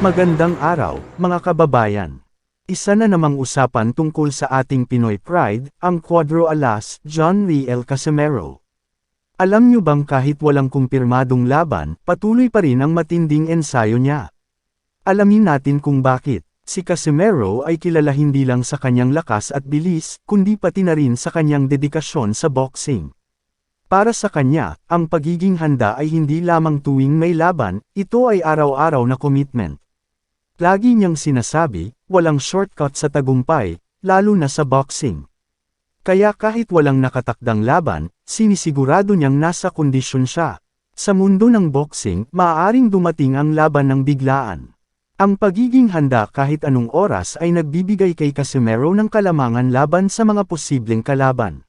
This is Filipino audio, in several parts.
Magandang araw, mga kababayan. Isa na namang usapan tungkol sa ating Pinoy Pride, ang Quadro Alas, John Riel Casimero. Alam nyo bang kahit walang kumpirmadong laban, patuloy pa rin ang matinding ensayo niya? Alamin natin kung bakit. Si Casimero ay kilala hindi lang sa kanyang lakas at bilis, kundi pati na rin sa kanyang dedikasyon sa boxing. Para sa kanya, ang pagiging handa ay hindi lamang tuwing may laban, ito ay araw-araw na commitment. Lagi niyang sinasabi, walang shortcut sa tagumpay, lalo na sa boxing. Kaya kahit walang nakatakdang laban, sinisigurado niyang nasa kondisyon siya. Sa mundo ng boxing, maaaring dumating ang laban ng biglaan. Ang pagiging handa kahit anong oras ay nagbibigay kay Casimero ng kalamangan laban sa mga posibleng kalaban.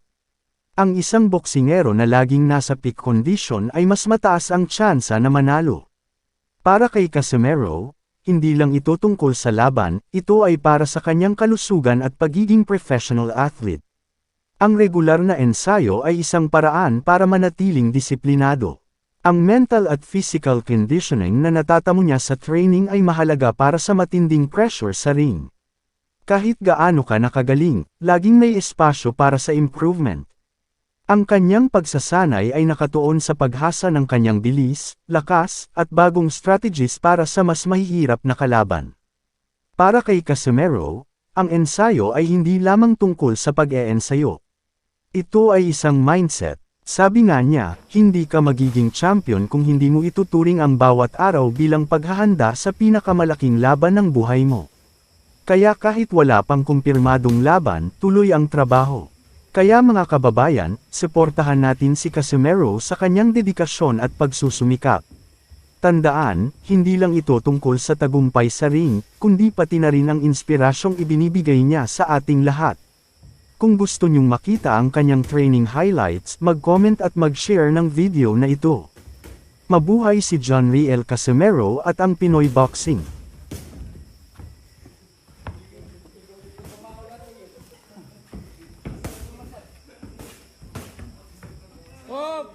Ang isang boksingero na laging nasa peak condition ay mas mataas ang tsansa na manalo. Para kay Casimero, hindi lang ito tungkol sa laban, ito ay para sa kanyang kalusugan at pagiging professional athlete. Ang regular na ensayo ay isang paraan para manatiling disiplinado. Ang mental at physical conditioning na natatamo niya sa training ay mahalaga para sa matinding pressure sa ring. Kahit gaano ka nakagaling, laging may espasyo para sa improvement. Ang kanyang pagsasanay ay nakatuon sa paghasa ng kanyang bilis, lakas, at bagong strategies para sa mas mahihirap na kalaban. Para kay Casimero, ang ensayo ay hindi lamang tungkol sa pag-eensayo. Ito ay isang mindset, sabi nga niya, hindi ka magiging champion kung hindi mo ituturing ang bawat araw bilang paghahanda sa pinakamalaking laban ng buhay mo. Kaya kahit wala pang kumpirmadong laban, tuloy ang trabaho. Kaya mga kababayan, suportahan natin si Casimero sa kanyang dedikasyon at pagsusumikap. Tandaan, hindi lang ito tungkol sa tagumpay sa ring, kundi pati na rin ang inspirasyong ibinibigay niya sa ating lahat. Kung gusto nyong makita ang kanyang training highlights, mag-comment at mag-share ng video na ito. Mabuhay si John Riel Casimero at ang Pinoy Boxing. খুব